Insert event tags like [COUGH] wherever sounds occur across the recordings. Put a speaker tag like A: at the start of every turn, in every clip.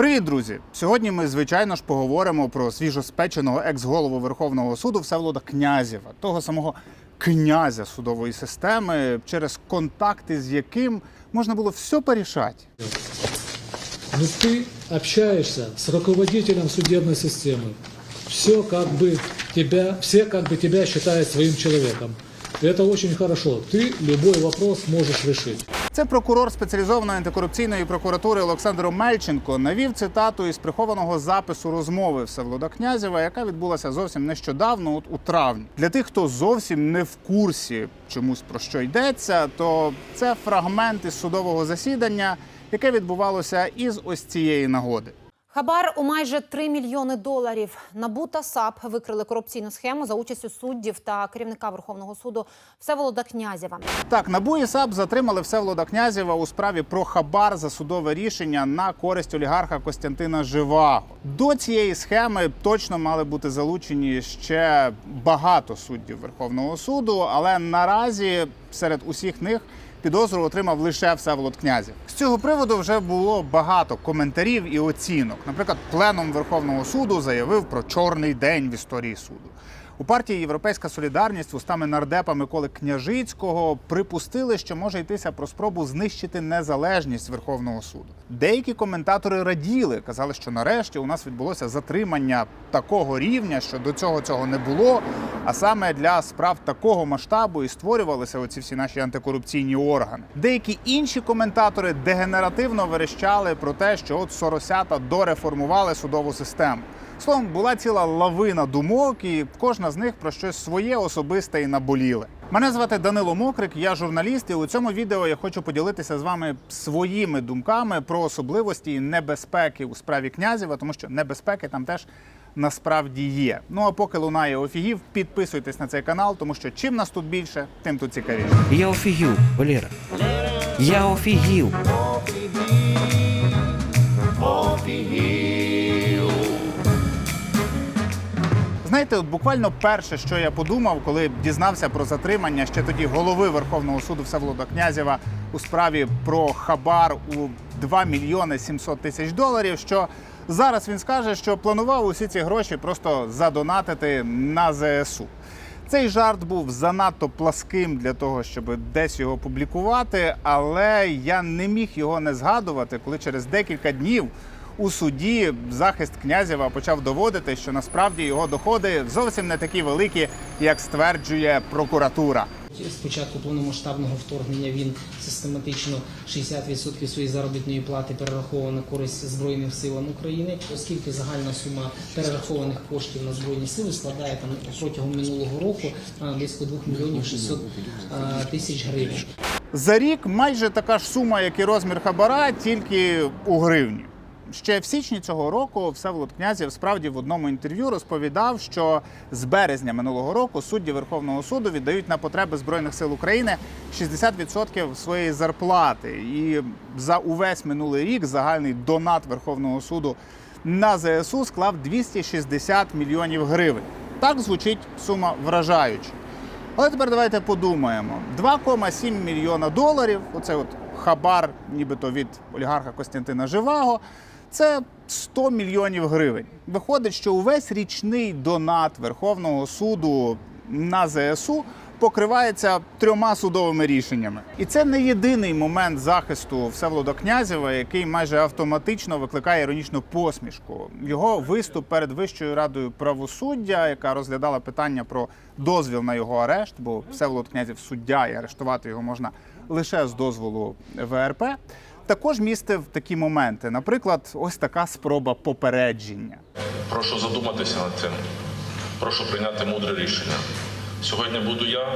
A: Привіт, друзі! Сьогодні ми, звичайно ж, поговоримо про свіжоспеченого екс-голову Верховного суду Всеволода Князєва, того самого князя судової системи, через контакти з яким можна було все порішати.
B: Но ты общаешься с руководителем судебной системы. Все как бы тебя, все как бы тебя считают своим человеком. И это очень хорошо. Ты любой вопрос можешь решить.
A: Це прокурор спеціалізованої антикорупційної прокуратури Олександр Мельченко навів цитату із прихованого запису розмови Всеволода Князєва, яка відбулася зовсім нещодавно, от у травні. Для тих, хто зовсім не в курсі чомусь про що йдеться, то це фрагмент із судового засідання, яке відбувалося із ось цієї нагоди.
C: Хабар у майже 3 мільйони доларів. НАБУ та САП викрили корупційну схему за участю суддів та керівника Верховного суду Всеволода Князєва.
A: Так, НАБУ і САП затримали Всеволода Князєва у справі про хабар за судове рішення на користь олігарха Костянтина Живаго. До цієї схеми точно мали бути залучені ще багато суддів Верховного суду, але наразі серед усіх них підозру отримав лише Всеволод Князів. З цього приводу вже було багато коментарів і оцінок. Наприклад, пленум Верховного суду заявив про чорний день в історії суду. У партії Європейська Солідарність устами нардепа Миколи Княжицького припустили, що може йтися про спробу знищити незалежність Верховного суду. Деякі коментатори раділи, казали, що нарешті у нас відбулося затримання такого рівня, що до цього цього не було. А саме для справ такого масштабу і створювалися оці всі наші антикорупційні органи. Деякі інші коментатори дегенеративно верещали про те, що от соросята дореформували судову систему. Словом, була ціла лавина думок, і кожна з них про щось своє особисте і наболіле. Мене звати Данило Мокрик, я журналіст, і у цьому відео я хочу поділитися з вами своїми думками про особливості і небезпеки у справі князєва, тому що небезпеки там теж насправді є. Ну а поки лунає офігів, підписуйтесь на цей канал, тому що чим нас тут більше, тим тут цікавіше.
D: Я офігів, Валера. Я офігів.
A: Знаєте, буквально перше, що я подумав, коли дізнався про затримання ще тоді голови Верховного суду Всеволода Князєва у справі про хабар у 2 мільйони 700 тисяч доларів. Що зараз він скаже, що планував усі ці гроші просто задонатити на ЗСУ. Цей жарт був занадто пласким для того, щоб десь його публікувати, але я не міг його не згадувати, коли через декілька днів у суді захист князєва почав доводити, що насправді його доходи зовсім не такі великі, як стверджує прокуратура.
E: З початку повномасштабного вторгнення він систематично 60% своєї заробітної плати перераховував на користь Збройним силам України, оскільки загальна сума перерахованих коштів на збройні сили складає там протягом минулого року близько 2 мільйонів 600 тисяч гривень.
A: За рік майже така ж сума, як і розмір хабара, тільки у гривні. Ще в січні цього року Всеволод Князєв справді в одному інтерв'ю розповідав, що з березня минулого року судді Верховного суду віддають на потреби Збройних сил України 60% своєї зарплати. І за увесь минулий рік загальний донат Верховного суду на ЗСУ склав 260 мільйонів гривень. Так звучить сума вражаюча. Але тепер давайте подумаємо: 2,7 мільйона доларів. Оце от хабар, нібито від олігарха Костянтина Живаго. Це 100 мільйонів гривень. Виходить, що увесь річний донат Верховного суду на ЗСУ покривається трьома судовими рішеннями. І це не єдиний момент захисту Всеволода Князєва, який майже автоматично викликає іронічну посмішку. Його виступ перед Вищою радою правосуддя, яка розглядала питання про дозвіл на його арешт, бо Всеволод Князів суддя і арештувати його можна лише з дозволу ВРП. Також містив такі моменти, наприклад, ось така спроба попередження.
F: Прошу задуматися над цим. Прошу прийняти мудре рішення. Сьогодні буду я,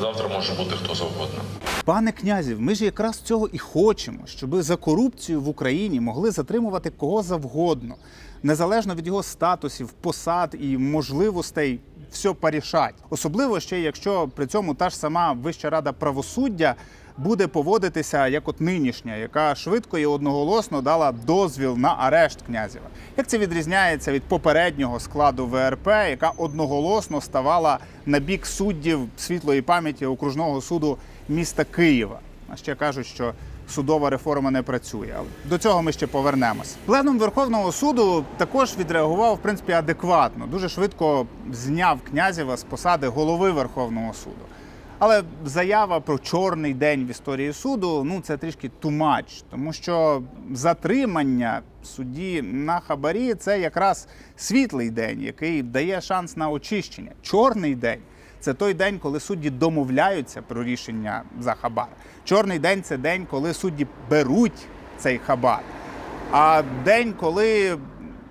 F: завтра може бути хто завгодно.
A: Пане князів, ми ж якраз цього і хочемо, щоб за корупцію в Україні могли затримувати кого завгодно, незалежно від його статусів, посад і можливостей все порішать. Особливо ще якщо при цьому та ж сама Вища рада правосуддя буде поводитися як от нинішня, яка швидко і одноголосно дала дозвіл на арешт князєва. Як це відрізняється від попереднього складу ВРП, яка одноголосно ставала на бік суддів світлої пам'яті окружного суду міста Києва? А ще кажуть, що судова реформа не працює. Але До цього ми ще повернемось. Пленум Верховного суду також відреагував в принципі адекватно. Дуже швидко зняв князєва з посади голови Верховного суду. Але заява про чорний день в історії суду ну це трішки тумач, тому що затримання судді на хабарі це якраз світлий день, який дає шанс на очищення. Чорний день це той день, коли судді домовляються про рішення за хабар. Чорний день це день, коли судді беруть цей хабар. А день, коли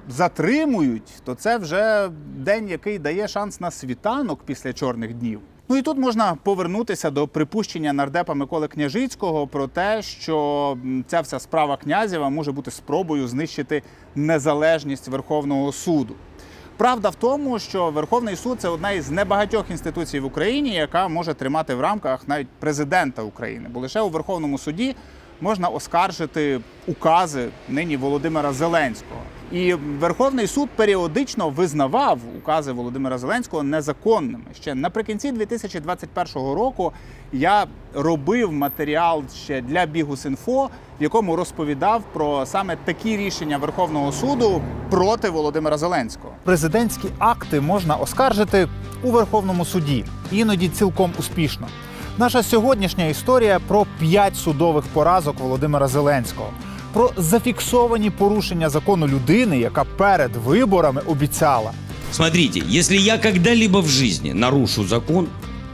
A: затримують, то це вже день, який дає шанс на світанок після чорних днів. Ну і тут можна повернутися до припущення нардепа Миколи Княжицького про те, що ця вся справа князєва може бути спробою знищити незалежність Верховного суду. Правда в тому, що Верховний суд це одна із небагатьох інституцій в Україні, яка може тримати в рамках навіть президента України, бо лише у Верховному суді можна оскаржити укази нині Володимира Зеленського. І Верховний суд періодично визнавав укази Володимира Зеленського незаконними. Ще наприкінці 2021 року я робив матеріал ще для Бігус.Інфо, в якому розповідав про саме такі рішення Верховного суду проти Володимира Зеленського. Президентські акти можна оскаржити у Верховному суді, іноді цілком успішно. Наша сьогоднішня історія про п'ять судових поразок Володимира Зеленського, про зафіксовані порушення закону людини, яка перед виборами обіцяла.
G: Смотрите, если я когда-либо в жизни нарушу закон,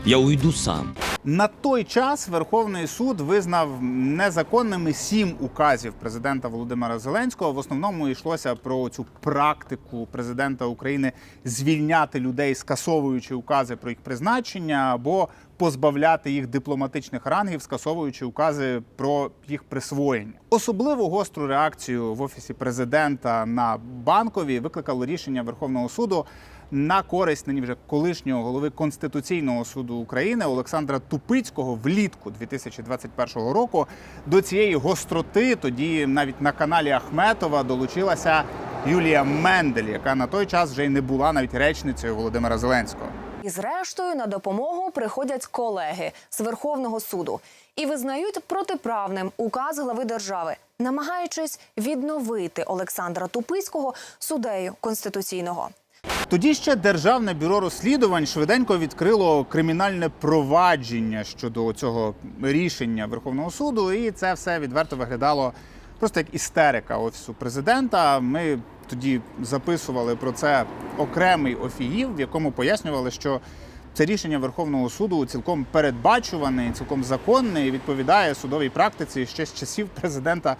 G: я уйду сам.
A: На той час Верховний суд визнав незаконними сім указів президента Володимира Зеленського. В основному йшлося про цю практику президента України звільняти людей, скасовуючи укази про їх призначення, або позбавляти їх дипломатичних рангів, скасовуючи укази про їх присвоєння. Особливо гостру реакцію в офісі президента на банкові викликало рішення Верховного суду на користь нині вже колишнього голови Конституційного суду України Олександра Тупицького влітку 2021 року. До цієї гостроти тоді навіть на каналі Ахметова долучилася Юлія Мендель, яка на той час вже й не була навіть речницею Володимира Зеленського.
H: І зрештою на допомогу приходять колеги з Верховного суду і визнають протиправним указ глави держави, намагаючись відновити Олександра Тупицького суддею конституційного.
A: Тоді ще Державне бюро розслідувань швиденько відкрило кримінальне провадження щодо цього рішення Верховного суду, і це все відверто виглядало просто як істерика офісу президента. Ми тоді записували про це окремий офігів, в якому пояснювали, що це рішення Верховного суду цілком передбачуване, цілком законне і відповідає судовій практиці ще з часів [LAUGHS] президента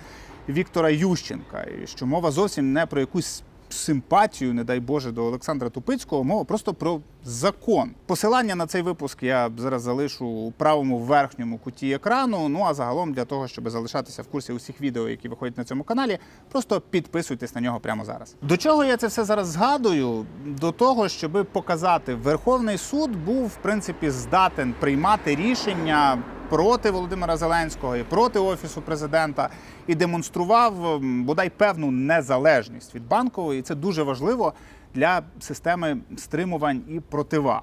A: Віктора Ющенка, і що мова зовсім не про якусь симпатію, не дай Боже, до Олександра Тупицького, мова просто про закон. Посилання на цей випуск я зараз залишу у правому верхньому куті екрану. Ну а загалом для того, щоб залишатися в курсі усіх відео, які виходять на цьому каналі, просто підписуйтесь на нього прямо зараз. До чого я це все зараз згадую? До того, щоб показати, Верховний суд був в принципі здатен приймати рішення проти Володимира Зеленського і проти офісу президента і демонстрував бодай певну незалежність від банкової. І це дуже важливо для системи стримувань і противаг.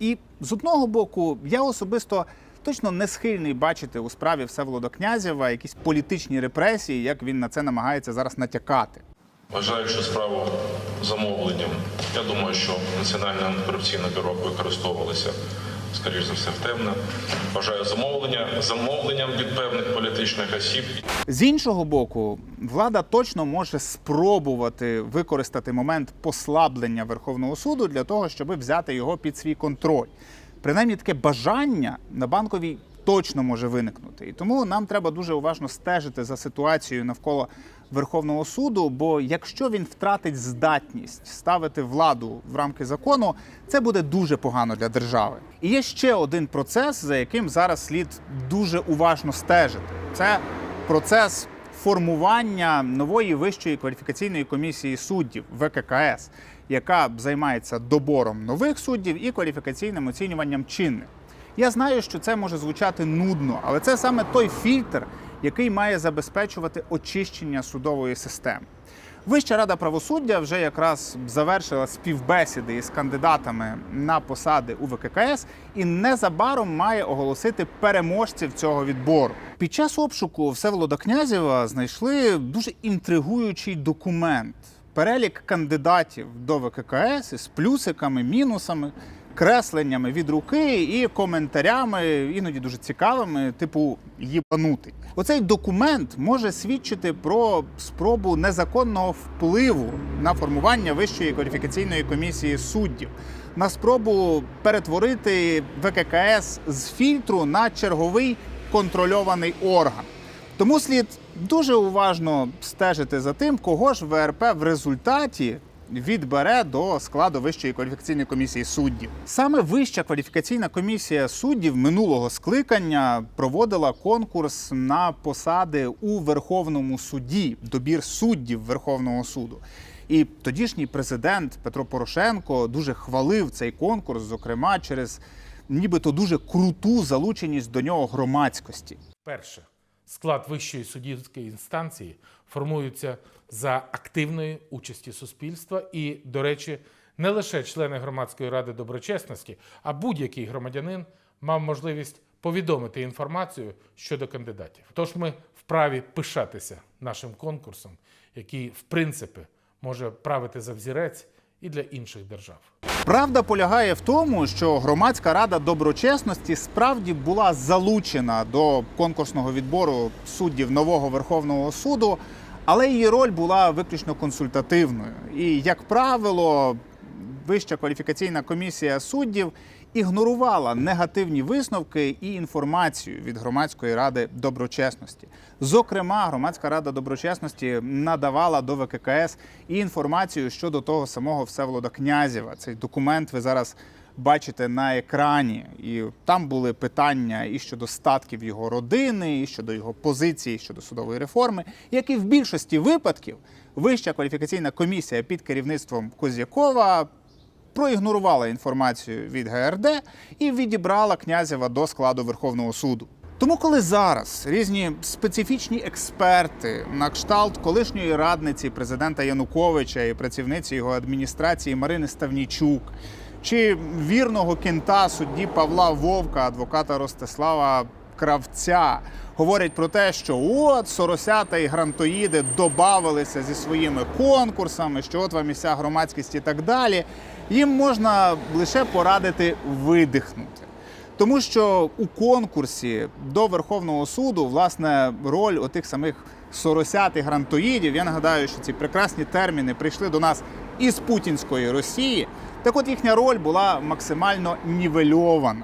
A: І з одного боку, я особисто точно не схильний бачити у справі Всеволода Князєва якісь політичні репресії, як він на це намагається зараз натякати.
F: Вважаючи справу замовленням, я думаю, що Національне антикорупційне бюро використовувалося, скоріш за все, в темне. Вважаю замовлення замовленням від певних політичних осіб
A: З іншого боку, влада точно може спробувати використати момент послаблення Верховного суду для того, щоб взяти його під свій контроль. Принаймні таке бажання на банковій точно може виникнути. І тому нам треба дуже уважно стежити за ситуацією навколо Верховного суду. Бо якщо він втратить здатність ставити владу в рамки закону, це буде дуже погано для держави. І є ще один процес, за яким зараз слід дуже уважно стежити. Це процес формування нової вищої кваліфікаційної комісії суддів ВККС, яка займається добором нових суддів і кваліфікаційним оцінюванням чинних. Я знаю, що це може звучати нудно, але це саме той фільтр, який має забезпечувати очищення судової системи. Вища рада правосуддя вже якраз завершила співбесіди із кандидатами на посади у ВККС і незабаром має оголосити переможців цього відбору. Під час обшуку Всеволода Князєва знайшли дуже інтригуючий документ. Перелік кандидатів до ВККС із плюсиками, мінусами, кресленнями від руки і коментарями, іноді дуже цікавими, типу їбанутий. Оцей документ може свідчити про спробу незаконного впливу на формування Вищої кваліфікаційної комісії суддів, на спробу перетворити ВККС з фільтру на черговий контрольований орган. Тому слід дуже уважно стежити за тим, кого ж ВРП в результаті відбере до складу Вищої кваліфікаційної комісії суддів. Саме Вища кваліфікаційна комісія суддів минулого скликання проводила конкурс на посади у Верховному суді, добір суддів Верховного суду. І тодішній президент Петро Порошенко дуже хвалив цей конкурс, зокрема через нібито дуже круту залученість до нього громадськості.
I: Перше, склад вищої суддівської інстанції формується за активної участі суспільства і, до речі, не лише члени громадської ради доброчесності, а будь-який громадянин мав можливість повідомити інформацію щодо кандидатів. Тож ми вправі пишатися нашим конкурсом, який, в принципі, може правити за взірець і для інших держав.
A: Правда полягає в тому, що громадська рада доброчесності справді була залучена до конкурсного відбору суддів нового Верховного суду, але її роль була виключно консультативною. І, як правило, Вища кваліфікаційна комісія суддів ігнорувала негативні висновки і інформацію від громадської ради доброчесності. Зокрема, громадська рада доброчесності надавала до ВККС і інформацію щодо того самого Всеволода Князєва. Цей документ ви зараз бачите на екрані, і там були питання і щодо статків його родини, і щодо його позиції щодо судової реформи, які в більшості випадків Вища кваліфікаційна комісія під керівництвом Козякова проігнорувала інформацію від ГРД і відібрала князєва до складу Верховного суду. Тому, коли зараз різні специфічні експерти на кшталт колишньої радниці президента Януковича і працівниці його адміністрації Марини Ставнічук, чи вірного кінта судді Павла Вовка, адвоката Ростислава Кравця, говорять про те, що от соросята і грантоїди добавилися зі своїми конкурсами, що от вам і вся громадськість і так далі. Їм можна лише порадити видихнути. Тому що у конкурсі до Верховного суду власне роль отих самих соросят і грантоїдів. Я нагадаю, що ці прекрасні терміни прийшли до нас із путінської Росії. Так от їхня роль була максимально нівельована.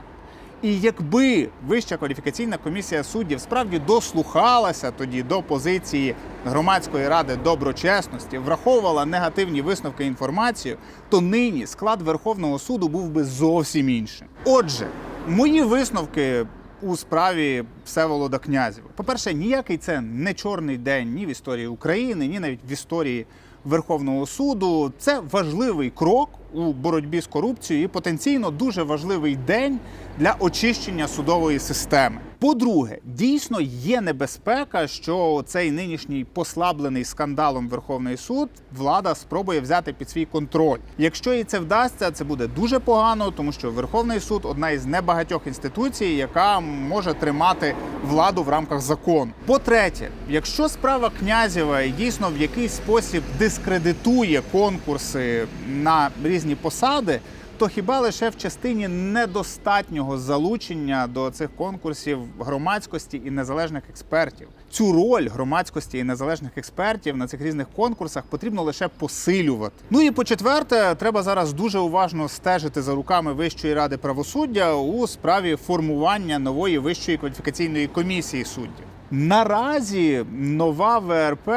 A: І якби Вища кваліфікаційна комісія суддів справді дослухалася тоді до позиції громадської ради доброчесності, враховувала негативні висновки інформацію, то нині склад Верховного суду був би зовсім іншим. Отже, мої висновки у справі Всеволода Князєва. По-перше, ніякий це не чорний день ні в історії України, ні навіть в історії Верховного суду. Це важливий крок у боротьбі з корупцією і потенційно дуже важливий день для очищення судової системи. По-друге, дійсно є небезпека, що цей нинішній послаблений скандалом Верховний суд влада спробує взяти під свій контроль. Якщо їй це вдасться, це буде дуже погано, тому що Верховний суд одна із небагатьох інституцій, яка може тримати владу в рамках закону. По-третє, якщо справа Князєва дійсно в якийсь спосіб дискредитує конкурси на різні посади. То хіба лише в частині недостатнього залучення до цих конкурсів громадськості і незалежних експертів? Цю роль громадськості і незалежних експертів на цих різних конкурсах потрібно лише посилювати. Ну і по четверте, треба зараз дуже уважно стежити за руками Вищої ради правосуддя у справі формування нової вищої кваліфікаційної комісії суддів. Наразі нова ВРП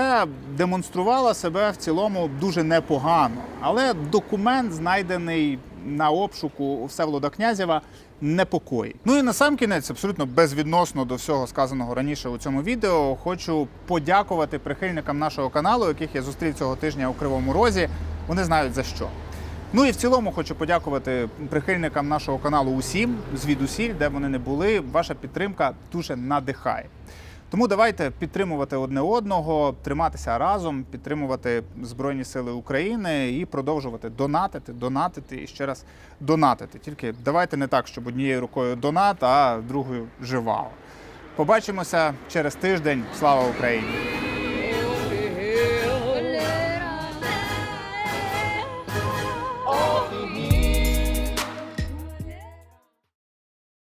A: демонструвала себе в цілому дуже непогано, але документ, знайдений на обшуку Всеволода Князєва, непокоїть. Ну і на сам кінець, абсолютно безвідносно до всього сказаного раніше у цьому відео, хочу подякувати прихильникам нашого каналу, яких я зустрів цього тижня у Кривому Розі. Вони знають за що. Ну і в цілому хочу подякувати прихильникам нашого каналу усім, звідусіль, де вони не були. Ваша підтримка дуже надихає. Тому давайте підтримувати одне одного, триматися разом, підтримувати Збройні Сили України і продовжувати донатити, донатити і ще раз донатити. Тільки давайте не так, щоб однією рукою донат, а другою живаго. Побачимося через тиждень. Слава Україні!